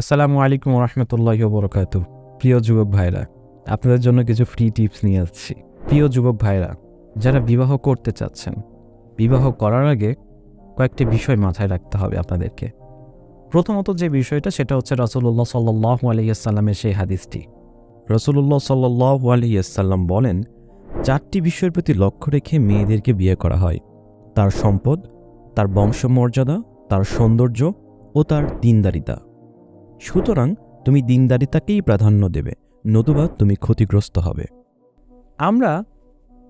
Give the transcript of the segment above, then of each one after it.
আসসালামু আলাইকুম রহমতুল্লাহ বরকাত প্রিয় যুবক ভাইরা, আপনাদের জন্য কিছু ফ্রি টিপস নিয়ে আসছি। প্রিয় যুবক ভাইরা, যারা বিবাহ করতে চাচ্ছেন, বিবাহ করার আগে কয়েকটি বিষয় মাথায় রাখতে হবে আপনাদেরকে। প্রথমত যে বিষয়টা, সেটা হচ্ছে রসুল্লাহ সাল্লাহ আলাইসাল্লামের সেই হাদিসটি। রসুল্লাহ সাল্লাহ আলাইসাল্লাম বলেন, চারটি বিষয়ের প্রতি লক্ষ্য রেখে মেয়েদেরকে বিয়ে করা হয়। তার সম্পদ, তার বংশমর্যাদা, তার সৌন্দর্য ও তার দিনদারিতা। সুতরাং তুমি দিনদারিতাকেই প্রাধান্য দেবে, নতুবা তুমি ক্ষতিগ্রস্ত হবে। আমরা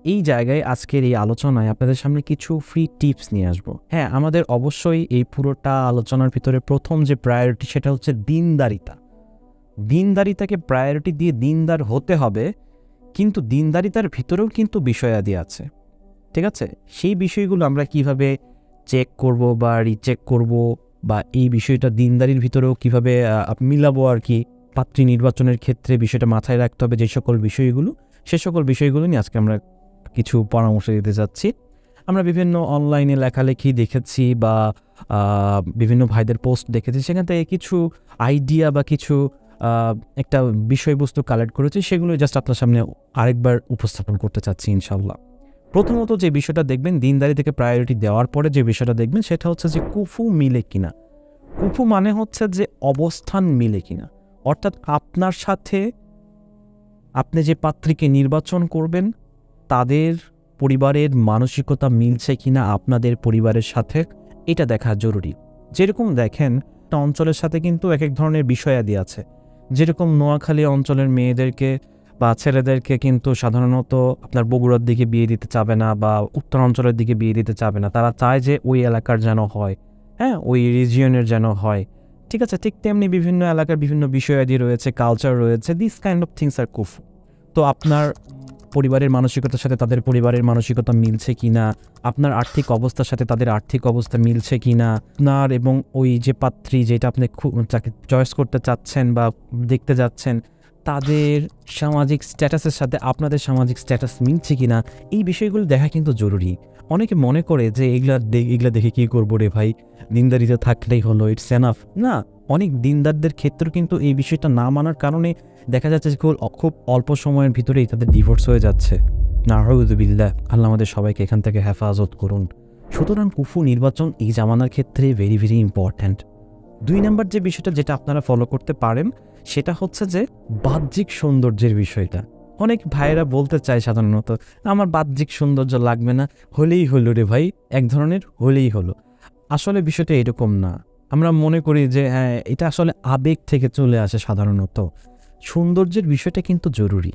এই জায়গায় আজকের এই আলোচনায় আপনাদের সামনে কিছু ফ্রি টিপস নিয়ে আসব। হ্যাঁ আমাদের অবশ্যই এই পুরোটা আলোচনার ভিতরে প্রথম যে প্রায়োরিটি সেটা হচ্ছে দিনদারিতা। দিনদারিতাকে প্রায়োরিটি দিয়ে দিনদার হতে হবে, কিন্তু দিনদারিতার ভিতরেও কিন্তু বিষয়াদি আছে। ঠিক আছে? সেই বিষয়গুলো আমরা কীভাবে চেক করব বা রিচেক করব বা এই বিষয়টা দিনদারির ভিতরেও কীভাবে মিলাবো আর কি? পাত্রী নির্বাচনের ক্ষেত্রে বিষয়টা মাথায় রাখতে হবে যে সকল বিষয়গুলো, সে সকল বিষয়গুলো নিয়ে আজকে আমরা কিছু পরামর্শ দিতে যাচ্ছি। আমরা বিভিন্ন অনলাইনে লেখালেখি দেখেছি বা বিভিন্ন ভাইদের পোস্ট দেখেছি, সেখান থেকে কিছু আইডিয়া বা কিছু একটা বিষয়বস্তু কালেক্ট করেছি, সেগুলো জাস্ট আপনার সামনে আরেকবার উপস্থাপন করতে চাচ্ছি ইনশাল্লাহ প্রথমত যে বিষয়টা দেখবেন, দিনদারি থেকে প্রায়োরিটি দেওয়ার পরে যে বিষয়টা দেখবেন, সেটা হচ্ছে যে কুফু মিলে কিনা। কুফু মানে হচ্ছে যে অবস্থান মিলে কিনা। অর্থাৎ আপনার সাথে আপনি যে পাত্রীকে নির্বাচন করবেন, তাদের পরিবারের মানসিকতা মিলছে কিনা আপনাদের পরিবারের সাথে, এটা দেখা জরুরি। যেরকম দেখেন অঞ্চলের সাথে কিন্তু এক এক ধরনের বিষয়াদি আছে। যেরকম নোয়াখালী অঞ্চলের মেয়েদেরকে বা ছেলেদেরকে কিন্তু সাধারণত আপনার বগুড়ার দিকে বিয়ে দিতে চাবে না বা উত্তর অঞ্চলের দিকে বিয়ে দিতে চাবে না। তারা চায় যে ওই এলাকার যেন হয় হ্যাঁ? ওই রিজিয়নের যেন হয়। ঠিক আছে, ঠিক তেমনি বিভিন্ন এলাকার বিভিন্ন বিষয়াদি রয়েছে কালচার রয়েছে দিস কাইন্ড অফ থিংস আর কুফ তো আপনার পরিবারের মানসিকতার সাথে তাদের পরিবারের মানসিকতা মিলছে কিনা? আপনার আর্থিক অবস্থার সাথে তাদের আর্থিক অবস্থা মিলছে কি না আপনার এবং ওই যে পাত্রী যেটা আপনি চয়েস করতে চাচ্ছেন বা দেখতে যাচ্ছেন তাদের সামাজিক স্ট্যাটাসের সাথে আপনাদের সামাজিক স্ট্যাটাস মিলছে কিনা, এই বিষয়গুলো দেখা কিন্তু জরুরি। অনেকে মনে করে যে এগুলা এগুলা দেখে কী করব রে ভাই? দিনদারিতে থাকলেই হলো ইটস এনাফ না, অনেক দিনদারদের ক্ষেত্রেও কিন্তু এই বিষয়টা না মানার কারণে দেখা যাচ্ছে যে খুব- অল্প সময়ের ভিতরেই তাদের ডিভোর্স হয়ে যাচ্ছে। নাহরুদুবিল্লাহ আল্লাহ আমাদের সবাইকে এখান থেকে হেফাজত করুন। সুতরাং কুফু নির্বাচন এই জামানার ক্ষেত্রে ভেরি ভেরি ইম্পর্ট্যান্ট দুই নাম্বার যে বিষয়টা যেটা আপনারা ফলো করতে পারেন সেটা হচ্ছে যে বাহ্যিক সৌন্দর্যের বিষয়টা। অনেক ভাইয়েরা বলতে চায় সাধারণত, আমার বাহ্যিক সৌন্দর্য লাগবে না, হলেই হলো রে ভাই, এক ধরনের হলেই হলো। আসলে বিষয়টা এরকম না। আমরা মনে করি যে হ্যাঁ এটা আসলে আবেগ থেকে চলে আসে সাধারণত। সৌন্দর্যের বিষয়টা কিন্তু জরুরি।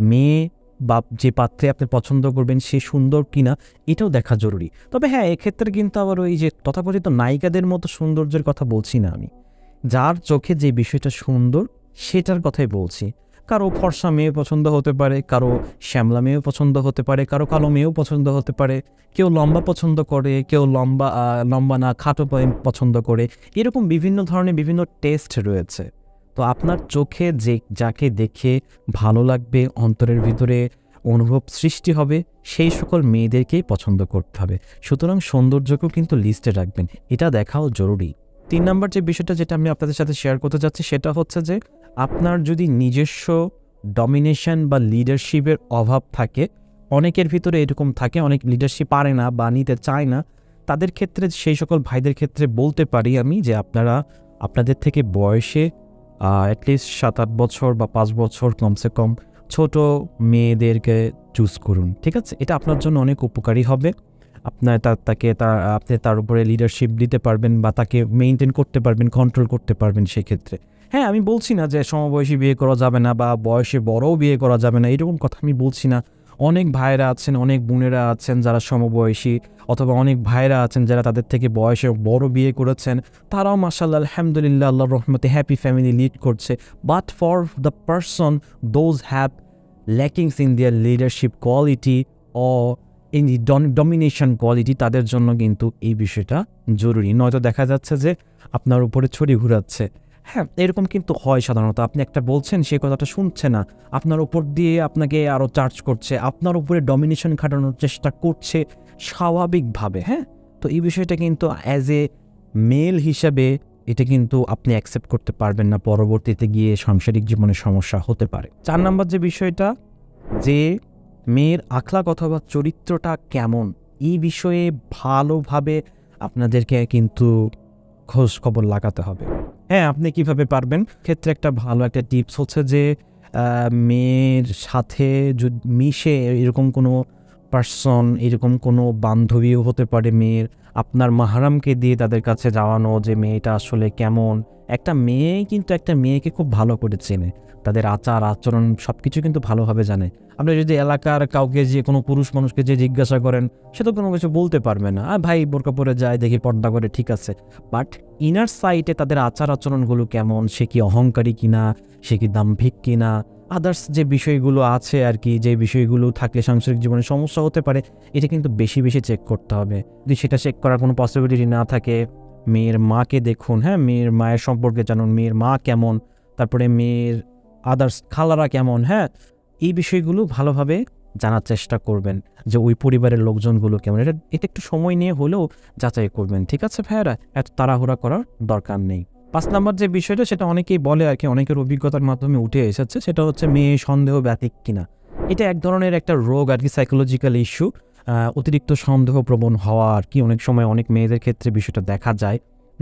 মেয়ে বা যে পাত্রে আপনি পছন্দ করবেন, সে সুন্দর কিনা, এটাও দেখা জরুরি। তবে হ্যাঁ এক্ষেত্রে কিন্তু আবার ওই যে তথাকথিত নায়িকাদের মতো সৌন্দর্যের কথা বলছি না আমি। যার চোখে যে বিষয়টা সুন্দর, সেটার কথাই বলছি। কারও ফর্সা মেয়ে পছন্দ হতে পারে, কারও শ্যামলা মেয়েও পছন্দ হতে পারে, কারও কালো মেয়েও পছন্দ হতে পারে। কেউ লম্বা পছন্দ করে, কেউ লম্বা লম্বা না, খাটো পছন্দ করে। এরকম বিভিন্ন ধরনের বিভিন্ন টেস্ট রয়েছে। তো আপনার চোখে যে, যাকে দেখে ভালো লাগবে, অন্তরের ভিতরে অনুভব সৃষ্টি হবে, সেই সকল মেয়েদেরকেই পছন্দ করতে হবে। সুতরাং সৌন্দর্যকেও কিন্তু লিস্টে রাখবেন। এটা দেখাও জরুরি। তিন নাম্বার যে বিষয়টা যেটা আমি আপনাদের সাথে শেয়ার করতে যাচ্ছি, সেটা হচ্ছে যে আপনার যদি নিজস্ব ডমিনেশন বা লিডারশিপের অভাব থাকে, অনেকের ভিতরে এরকম থাকে, অনেক লিডারশিপ পারে না বা নিতে চায় না, তাদের ক্ষেত্রে সেই সকল ভাইদের ক্ষেত্রে বলতে পারি আমি যে আপনারা, আপনাদের থেকে বয়সে অ্যাটলিস্ট সাত আট বছর বা পাঁচ বছর কমসে কম ছোট মেয়েদেরকে চুজ করুন, ঠিক আছে? এটা আপনার জন্য অনেক উপকারী হবে। আপনার তার তাকে তার আপনি তার উপরে লিডারশিপ দিতে পারবেন বা তাকে মেনটেন করতে পারবেন কন্ট্রোল করতে পারবেন সেক্ষেত্রে। হ্যাঁ আমি বলছি না যে সমবয়সী বিয়ে করা যাবে না বা বয়সে বড়ও বিয়ে করা যাবে না, এরকম কথা আমি বলছি না। অনেক ভাইরা আছেন, অনেক বোনেরা আছেন যারা সমবয়সী অথবা অনেক ভাইরা আছেন যারা তাদের থেকে বয়সে বড় বিয়ে করেছেন। তারাও মাসাল্লাহ আলহামদুলিল্লাহ, আল্লাহর রহমতে হ্যাপি ফ্যামিলি লিড করছে। But for the person those have lackings in their leadership quality O the domination quality তাদের জন্য কিন্তু এই বিষয়টা জরুরি। নয়তো দেখা যাচ্ছে যে আপনার উপরে ছড়ি ঘুরাচ্ছে। হ্যাঁ এরকম কিন্তু হয় সাধারণত। আপনি একটা বলছেন সেই কথাটা শুনছে না। আপনার উপর দিয়ে আপনাকে আরও চার্জ করছে। আপনার উপরে ডমিনেশন খাটানোর চেষ্টা করছে স্বাভাবিকভাবে হ্যাঁ? তো এই বিষয়টা কিন্তু অ্যাজ এ মেল হিসাবে এটা কিন্তু আপনি অ্যাকসেপ্ট করতে পারবেন না। পরবর্তীতে গিয়ে সাংসারিক জীবনে সমস্যা হতে পারে। চার নাম্বার যে বিষয়টা, যে মেয়ের আখলাক অথবা চরিত্রটা কেমন? এই বিষয়ে ভালোভাবে আপনাদেরকে কিন্তু খোঁজ খবর লাগাতে হবে। হ্যাঁ আপনি কীভাবে পারবেন? ক্ষেত্রে একটা ভালো একটা টিপস হচ্ছে যে মেয়ের সাথে মিশে এরকম কোনো পার্সন এরকম কোনো বান্ধবীও হতে পারে মেয়ের। আপনার মাহারামকে দিয়ে তাদের কাছে যাওয়ানো যে মেয়েটা আসলে কেমন? একটা মেয়ে কিন্তু একটা মেয়েকে খুব ভালো করে চেনে। তাদের আচার, আচরণ সব কিছু কিন্তু ভালোভাবে জানে। আপনি যদি এলাকার কাউকে যে কোনো পুরুষ মানুষকে যে জিজ্ঞাসা করেন, সে তো কোনো কিছু বলতে পারবে না। আর ভাই, বোরকা পরে যায়, দেখি পর্দা করে, ঠিক আছে। বাট ইনার সাইটে তাদের আচার, আচরণগুলো কেমন? সে কি অহংকারী কিনা? সে কি দাম্ভিক কিনা? আদার্স যে বিষয়গুলো আছে আর কি, যে বিষয়গুলো থাকলে সাংসারিক জীবনে সমস্যা হতে পারে, এটা কিন্তু বেশি বেশি চেক করতে হবে। যদি সেটা চেক করার কোনো পসিবিলিটি না থাকে, মেয়ের মাকে দেখুন। হ্যাঁ মেয়ের মায়ের সম্পর্কে জানুন, মেয়ের মা কেমন? তারপরে মেয়ের আদার্স খালারা কেমন হ্যাঁ? এই বিষয়গুলো ভালোভাবে জানার চেষ্টা করবেন যে ওই পরিবারের লোকজনগুলো কেমন। এটা এটা একটু সময় নিয়ে হলেও যাচাই করবেন, ঠিক আছে ভাইয়ারা? এত তাড়াহুড়া করার দরকার নেই। পাঁচ নাম্বার যে বিষয়টা, সেটা অনেকেই বলে আর কি, অনেকের অভিজ্ঞতার মাধ্যমে উঠে এসেছে, সেটা হচ্ছে মেয়ে সন্দেহ ব্যতিক কিনা। এটা এক ধরনের একটা রোগ আর কি সাইকোলজিক্যাল ইস্যু অতিরিক্ত সন্দেহ প্রবণ হওয়া আর কি। অনেক সময় অনেক মেয়েদের ক্ষেত্রে বিষয়টা দেখা যায়।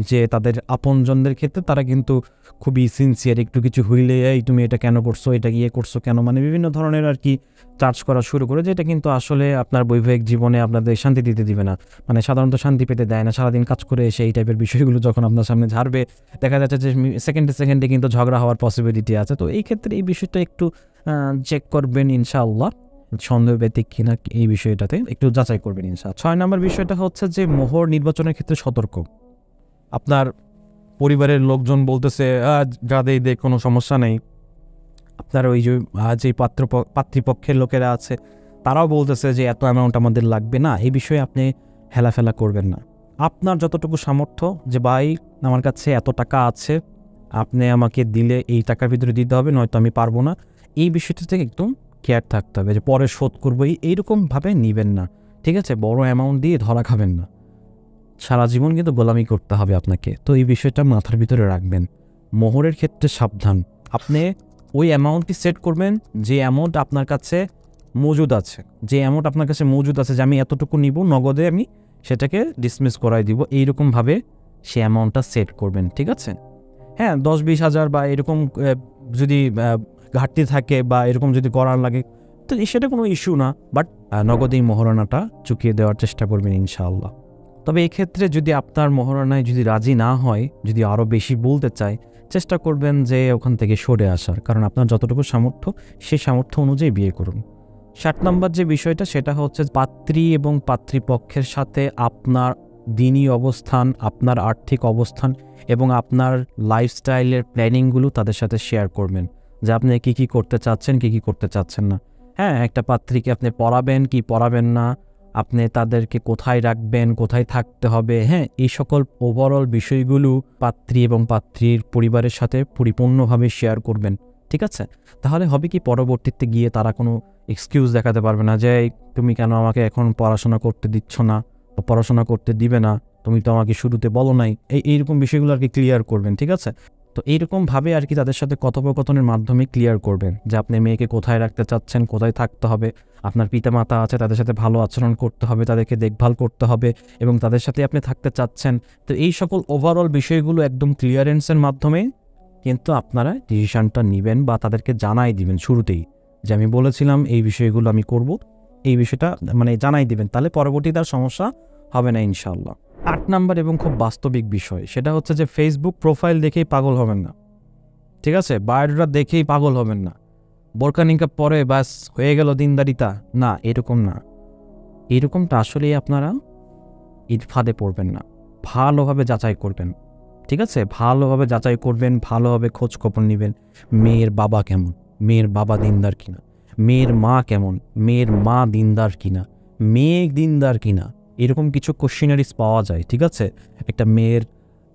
যে তাদের আপনজনদের ক্ষেত্রে তারা কিন্তু খুবই সিনসিয়ার একটু কিছু হইলে, এই তুমি এটা কেন করছ? এটা ইয়ে করছ কেন? মানে বিভিন্ন ধরনের আর কি চার্জ করা শুরু করে, যেটা কিন্তু আসলে আপনার বৈবাহিক জীবনে আপনাদের শান্তি দিতে দিবে না। মানে সাধারণত শান্তি পেতে দেয় না, সারাদিন কাজ করে এসে এই টাইপের বিষয়গুলো যখন আপনার সামনে ঝাড়বে, দেখা যাচ্ছে যে সেকেন্ডে সেকেন্ডে কিন্তু ঝগড়া হওয়ার পসিবিলিটি আছে। তো এই ক্ষেত্রে এই বিষয়টা একটু চেক করবেন ইনশাআল্লাহ। সন্দেহ ব্যতিক কিনা এই বিষয়টাতে একটু যাচাই করবেন ইনশাআল্লাহ। ছয় নম্বর বিষয়টা হচ্ছে যে, মোহর নির্বাচনের ক্ষেত্রে সতর্ক। আপনার পরিবারের লোকজন বলতেছে "আহ, যা দেই দে কোনো সমস্যা নেই। আপনার ওই যে যে পাত্র পাত্রীপক্ষের লোকেরা আছে তারাও বলতেছে যে এত অ্যামাউন্ট আমাদের লাগবে না এই বিষয়ে আপনি হেলাফেলা করবেন না। আপনার যতটুকু সামর্থ্য যে ভাই আমার কাছে এত টাকা আছে আপনি আমাকে দিলে এই টাকার ভিতরে দিতে হবে নয়তো আমি পারব না। এই বিষয়টা থেকে একদম কেয়ার থাকতে হবে যে পরে শোধ করব। এই এইরকমভাবে নেবেন না ঠিক আছে? বড় অ্যামাউন্ট দিয়ে ধরা খাবেন না। সারা জীবন কিন্তু গোলামি করতে হবে আপনাকে। তো এই বিষয়টা মাথার ভিতরে রাখবেন। মোহরের ক্ষেত্রে সাবধান। আপনি ওই অ্যামাউন্টটি সেট করবেন, যে অ্যামাউন্ট আপনার কাছে মজুদ আছে। যে অ্যামাউন্ট আপনার কাছে মজুদ আছে যে আমি এতটুকু নিব, নগদে আমি সেটাকে ডিসমিস করাই দিব। এইরকমভাবে সে অ্যামাউন্টটা সেট করবেন, ঠিক আছে? হ্যাঁ দশ বিশ হাজার বা এরকম যদি ঘাটতি থাকে বা এরকম যদি করার লাগে, তো সেটা কোনো ইস্যু না। বাট নগদেই মহারণাটা চুকিয়ে দেওয়ার চেষ্টা করবেন ইনশাআল্লাহ। তবে এক্ষেত্রে যদি আপনার মহারণায় যদি রাজি না হয়, যদি আরও বেশি বলতে চায়, চেষ্টা করবেন যে ওখান থেকে সরে আসার। কারণ আপনার যতটুকু সামর্থ্য সেই সামর্থ্য অনুযায়ী বিয়ে করুন। ষাট নম্বর যে বিষয়টা, সেটা হচ্ছে পাত্রী এবং পাত্রীপক্ষের সাথে আপনার দিনই অবস্থান, আপনার আর্থিক অবস্থান এবং আপনার লাইফস্টাইলের প্ল্যানিংগুলো তাদের সাথে শেয়ার করবেন। যে আপনি কী কী করতে চাচ্ছেন, কী কী করতে চাচ্ছেন না। হ্যাঁ একটা পাত্রীকে আপনি পড়াবেন, কি পড়াবেন না আপনি তাদেরকে কোথায় রাখবেন কোথায় থাকতে হবে হ্যাঁ এই সকল ওভারঅল বিষয়গুলো পাত্রী এবং পাত্রীর পরিবারের সাথে পরিপূর্ণভাবে শেয়ার করবেন ঠিক আছে? তাহলে হবে কি পরবর্তীতে গিয়ে তারা কোনো এক্সকিউজ দেখাতে পারবে না যে "এই, তুমি কেন আমাকে এখন পড়াশোনা করতে দিচ্ছ না বা পড়াশোনা করতে দিবে না? তুমি তো আমাকে শুরুতে বলো নাই। এই এইরকম বিষয়গুলো আর কি ক্লিয়ার করবেন ঠিক আছে? তো এইরকমভাবে আর কি তাদের সাথে কথোপকথনের মাধ্যমে ক্লিয়ার করবেন যে আপনি মেয়েকে কোথায় রাখতে চাচ্ছেন, কোথায় থাকতে হবে, আপনার পিতামাতা আছে, তাদের সাথে ভালো আচরণ করতে হবে, তাদেরকে দেখভাল করতে হবে এবং তাদের সাথে আপনি থাকতে চাচ্ছেন। তো এই সকল ওভারঅল বিষয়গুলো একদম ক্লিয়ারেন্সের মাধ্যমে কিন্তু আপনারা ডিসিশনটা নেবেন বা তাদেরকে জানাই দিবেন শুরুতেই যে আমি বলেছিলাম এই বিষয়গুলো আমি করব, এই বিষয়টা মানে জানাই দিবেন, তাহলে পরবর্তী তার সমস্যা হবে না ইনশাল্লাহ আট নাম্বার এবং খুব বাস্তবিক বিষয়, সেটা হচ্ছে যে ফেসবুক প্রোফাইল দেখেই পাগল হবেন না। ঠিক আছে? বায়োডাটা দেখেই পাগল হবেন না। বোরকা নিকাব পরে ব্যাস, হয়ে গেল দিনদারিতা। না, এরকম না। এরকমটা আসলেই আপনারা ঈদ ফাঁদে পড়বেন না। ভালোভাবে যাচাই করবেন। ঠিক আছে? ভালোভাবে যাচাই করবেন, ভালোভাবে খোঁজ খবর নেবেন, মেয়ের বাবা কেমন? মেয়ের বাবা দিনদার কিনা? মেয়ের মা কেমন? মেয়ের মা দিনদার কিনা? মেয়ে দিনদার কিনা? এরকম কিছু কোশ্চিনারিজ পাওয়া যায়, ঠিক আছে? একটা মেয়ের,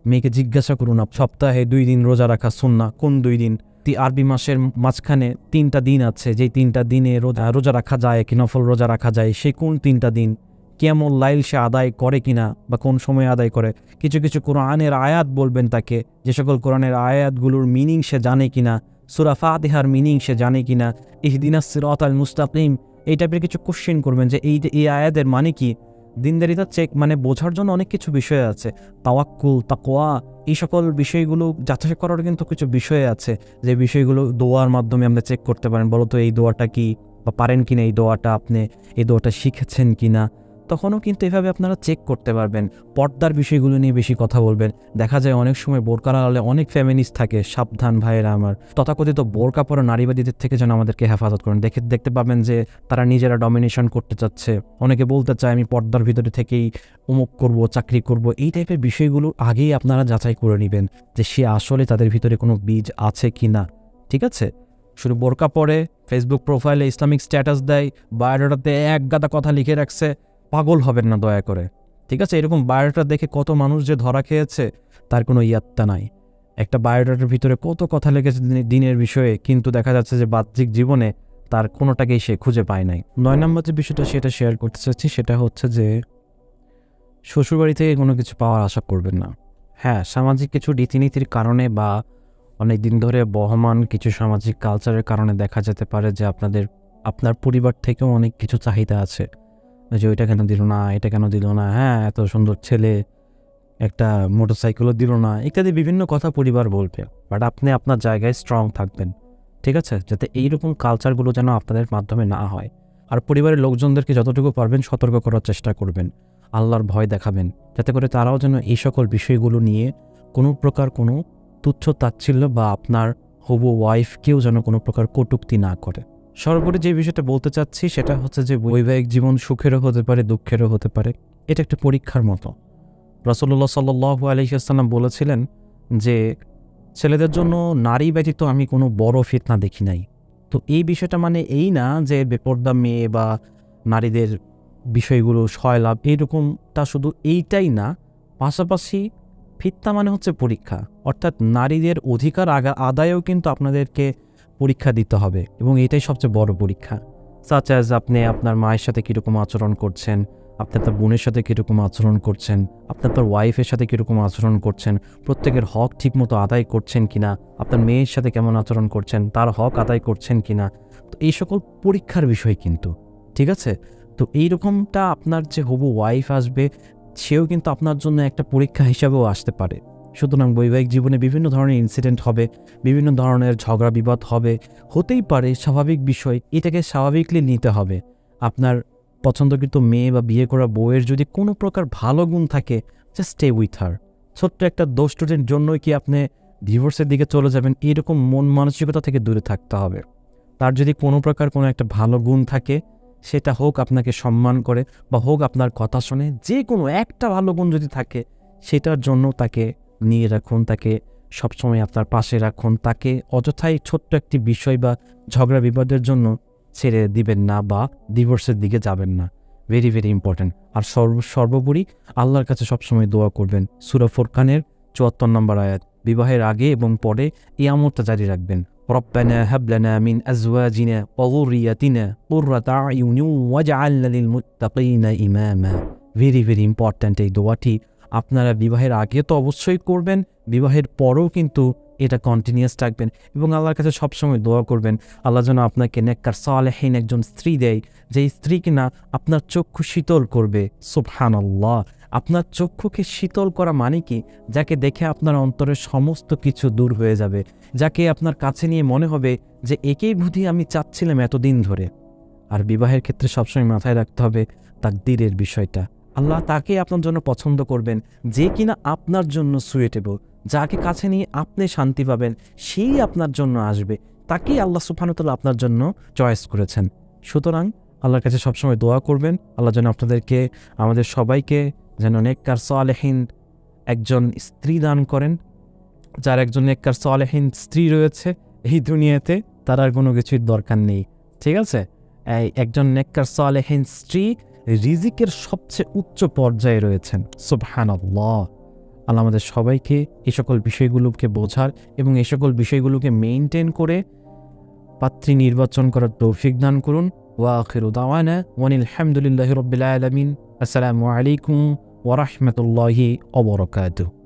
মেয়েকে জিজ্ঞাসা করুন সপ্তাহে দুই দিন রোজা রাখা সুন্না কোন দুই দিন? আরবি মাসের মাঝখানে তিনটা দিন আছে, যেই তিনটা দিনে রোজা রোজা রাখা যায় কি নফল রোজা রাখা যায় সেই কোন তিনটা দিন? কেমন লাইল সে আদায় করে কিনা বা কোন সময় আদায় করে? কিছু কিছু কোরআনের আয়াত বলবেন তাকে, যে সকল কোরআনের আয়াতগুলোর মিনিং সে জানে কিনা, সুরা ফাতিহার মিনিং সে জানে কিনা ইহদিনা সিরাত আল মুস্তাকিম, এই টাইপের কিছু কোশ্চেন করবেন যে এই এই আয়াতের মানে কি? দিনদারিতা চেক মানে বোঝার জন্য অনেক কিছু বিষয় আছে। তাওয়াক্কুল তাকোয়া এই সকল বিষয়গুলো যাচাই করার কিন্তু কিছু বিষয় আছে। যে বিষয়গুলো দোয়ার মাধ্যমে আমরা চেক করতে পারেন বলতো এই দোয়াটা কি বা পারেন কি না এই দোয়াটা আপনি, এই দোয়াটা শিখেছেন কিনা? তখনও কিন্তু এভাবে আপনারা চেক করতে পারবেন। পর্দার বিষয়গুলো নিয়ে বেশি কথা বলবেন। দেখা যায় অনেক সময় বোরকার আড়ালে অনেক ফ্যামিলিস থাকে, সাবধান ভাইয়েরা আমার। তথাকথিত বোরকা পরা নারীবাদীদের থেকে যেন আমাদেরকে হেফাজত করেন। দেখে, দেখতে পাবেন যে তারা নিজেরা ডমিনেশন করতে চাচ্ছে। অনেকে বলতে চায়, আমি পর্দার ভিতরে থেকেই অমুক করব, চাকরি করব। এই টাইপের বিষয়গুলো আগেই আপনারা যাচাই করে নেবেন যে সে আসলে তাদের ভিতরে কোনো বীজ আছে কি না ঠিক আছে? শুধু বোরকা পরে ফেসবুক প্রোফাইলে ইসলামিক স্ট্যাটাস দেয় বায়োডাটাতে এক গাদা কথা লিখে রাখছে। পাগল হবেন না, দয়া করে। ঠিক আছে? এরকম বায়োডাটা দেখে কত মানুষ যে ধরা খেয়েছে, তার কোনো ইয়াত্তা নাই। একটা বায়োডাটার ভিতরে কত কথা লেগেছে দিনের বিষয়ে, কিন্তু দেখা যাচ্ছে যে বাহ্যিক জীবনে তার কোনোটাকেই সে খুঁজে পায় নাই। নয় নম্বর যে বিষয়টা সেটা শেয়ার করতে চাচ্ছি, সেটা হচ্ছে যে শ্বশুরবাড়ি থেকে কোনো কিছু পাওয়ার আশা করবেন না। হ্যাঁ সামাজিক কিছু রীতিনীতির কারণে বা অনেক দিন ধরে বহমান কিছু সামাজিক কালচারের কারণে দেখা যেতে পারে যে আপনাদের, আপনার পরিবার থেকেও অনেক কিছু চাহিদা আছে। যে ওইটা কেন দিল না, এটা কেন দিল না হ্যাঁ এত সুন্দর ছেলে, একটা মোটরসাইকেলও দিল না, ইত্যাদি বিভিন্ন কথা পরিবার বলবে। বাট আপনি আপনার জায়গায় স্ট্রং থাকবেন, ঠিক আছে? যাতে এইরকম কালচারগুলো যেন আপনাদের মাধ্যমে না হয়। আর পরিবারের লোকজনদেরকে যতটুকু পারবেন সতর্ক করার চেষ্টা করবেন, আল্লাহর ভয় দেখাবেন, যাতে করে তারাও যেন এই সকল বিষয়গুলো নিয়ে কোনো প্রকার কোনো তুচ্ছ তাচ্ছিল্য বা আপনার হবু ওয়াইফকেও যেন কোনো প্রকার কটুক্তি না করে। সর্বোপরি যে বিষয়টা বলতে চাচ্ছি সেটা হচ্ছে যে বৈবাহিক জীবন সুখেরও হতে পারে, দুঃখেরও হতে পারে। এটা একটা পরীক্ষার মতো। রসল্লা সাল্লু আলহিহাস্লাম বলেছিলেন যে, ছেলেদের জন্য নারী ব্যতীত আমি কোনো বড় ফিতনা দেখি নাই। তো এই বিষয়টা মানে এই না যে বেপর্দা মেয়ে বা নারীদের বিষয়গুলো সয়লাভ এইরকমটা শুধু এইটাই না, পাশাপাশি ফিতনা মানে হচ্ছে পরীক্ষা। অর্থাৎ নারীদের অধিকার আগা, আদায়েও কিন্তু আপনাদেরকে পরীক্ষা দিতে হবে এবং এটাই সবচেয়ে বড় পরীক্ষা। সাচ অ্যাজ আপনি আপনার মায়ের সাথে কীরকম আচরণ করছেন আপনি আপনার বোনের সাথে কীরকম আচরণ করছেন আপনি আপনার ওয়াইফের সাথে কীরকম আচরণ করছেন, প্রত্যেকের হক ঠিকমতো আদায় করছেন কিনা, আপনার মেয়ের সাথে কেমন আচরণ করছেন, তার হক আদায় করছেন কিনা, তো এই সকল পরীক্ষার বিষয় কিন্তু, ঠিক আছে? তো এই রকমটা আপনার যে হবু ওয়াইফ আসবে, সেও কিন্তু আপনার জন্য একটা পরীক্ষা হিসাবেও আসতে পারে। সুতরাং বৈবাহিক জীবনে বিভিন্ন ধরনের ইনসিডেন্ট হবে, বিভিন্ন ধরনের ঝগড়া, বিবাদ হবে, হতেই পারে স্বাভাবিক বিষয়, এটাকে স্বাভাবিকলি নিতে হবে। আপনার পছন্দকৃত মেয়ে বা বিয়ে করা বউয়ের যদি কোনো প্রকার ভালো গুণ থাকে জাস্ট স্টে উইথ হার ছোট্ট একটা দোষ টোটের জন্যই কি আপনি ডিভোর্সের দিকে চলে যাবেন? এরকম মন মানসিকতা থেকে দূরে থাকতে হবে। তার যদি কোনো প্রকার কোনো একটা ভালো গুণ থাকে, সেটা হোক আপনাকে সম্মান করে বা হোক আপনার কথা শুনে, যে কোনো একটা ভালো গুণ যদি থাকে, সেটার জন্য তাকে নিয়ে রাখুন তাকে সবসময় আপনার পাশে রাখুন তাকে অযথাই ছোট্ট একটি বিষয় বা ঝগড়া বিবাদের জন্য ছেড়ে দিবেন না বা ডিভোর্সের দিকে যাবেন না ভেরি ভেরি ইম্পর্ট্যান্ট আর সর্ব সর্বোপরি আল্লাহর কাছে সবসময় দোয়া করবেন সুরা ফোরকানের চুয়াত্তর নম্বর আয়াত বিবাহের আগে এবং পরে এই আমলটা জারি রাখবেন ربنا هب لنا من أزواجنا وذريتنا قرة أعين واجعلنا للمتقين إماما ভেরি ভেরি ইম্পর্ট্যান্ট এই দোয়াটি আপনারা বিবাহের আগে তো অবশ্যই করবেন, বিবাহের পরেও কিন্তু এটা কন্টিনিউয়াস রাখবেন এবং আল্লাহর কাছে সবসময় দোয়া করবেন, আল্লাহ যেন আপনাকে নেককার, সালেহীন একজন স্ত্রী দেয়, যেই স্ত্রী কিনা আপনার চক্ষু শীতল করবে সুবহান আল্লাহ আপনার চক্ষুকে শীতল করা মানে কি? যাকে দেখে আপনার অন্তরের সমস্ত কিছু দূর হয়ে যাবে, যাকে আপনার কাছে নিয়ে মনে হবে যে একেই বুধি আমি চাচ্ছিলাম এতদিন ধরে। আর বিবাহের ক্ষেত্রে সবসময় মাথায় রাখতে হবে তাকদিরের বিষয়টা। আল্লাহ তাকে আপনার জন্য পছন্দ করবেন, যে কিনা আপনার জন্য সুয়েটেবল যাকে কাছে নিয়ে আপনি শান্তি পাবেন, সেই আপনার জন্য আসবে। তাকেই আল্লাহ সুফানুতাল্লাহ আপনার জন্য চয়েস করেছেন। সুতরাং আল্লাহর কাছে সবসময় দোয়া করবেন, আল্লাহ যেন আপনাদেরকে, আমাদের সবাইকে যেন নেককার সালেহীন একজন স্ত্রী দান করেন, যার একজন নেককার সালেহীন স্ত্রী রয়েছে এই দুনিয়াতে, তার আর কোনো কিছুর দরকার নেই। ঠিক আছে? একজন নেককার সালেহীন স্ত্রী রিজিকের সবচেয়ে উচ্চ পর্যায়ে রয়েছেন। সুবহান আল্লাহ আল্লাহ আমাদের সবাইকে এ সকল বিষয়গুলোকে বোঝার এবং এ সকল বিষয়গুলোকে মেনটেন করে পাত্রী নির্বাচন করার তৌফিক দান করুন। ওয়াখিরু দাওয়ানা ওয়ানিল আসসালামু আলাইকুম ওরহমতুল্লাহি অবরকাতু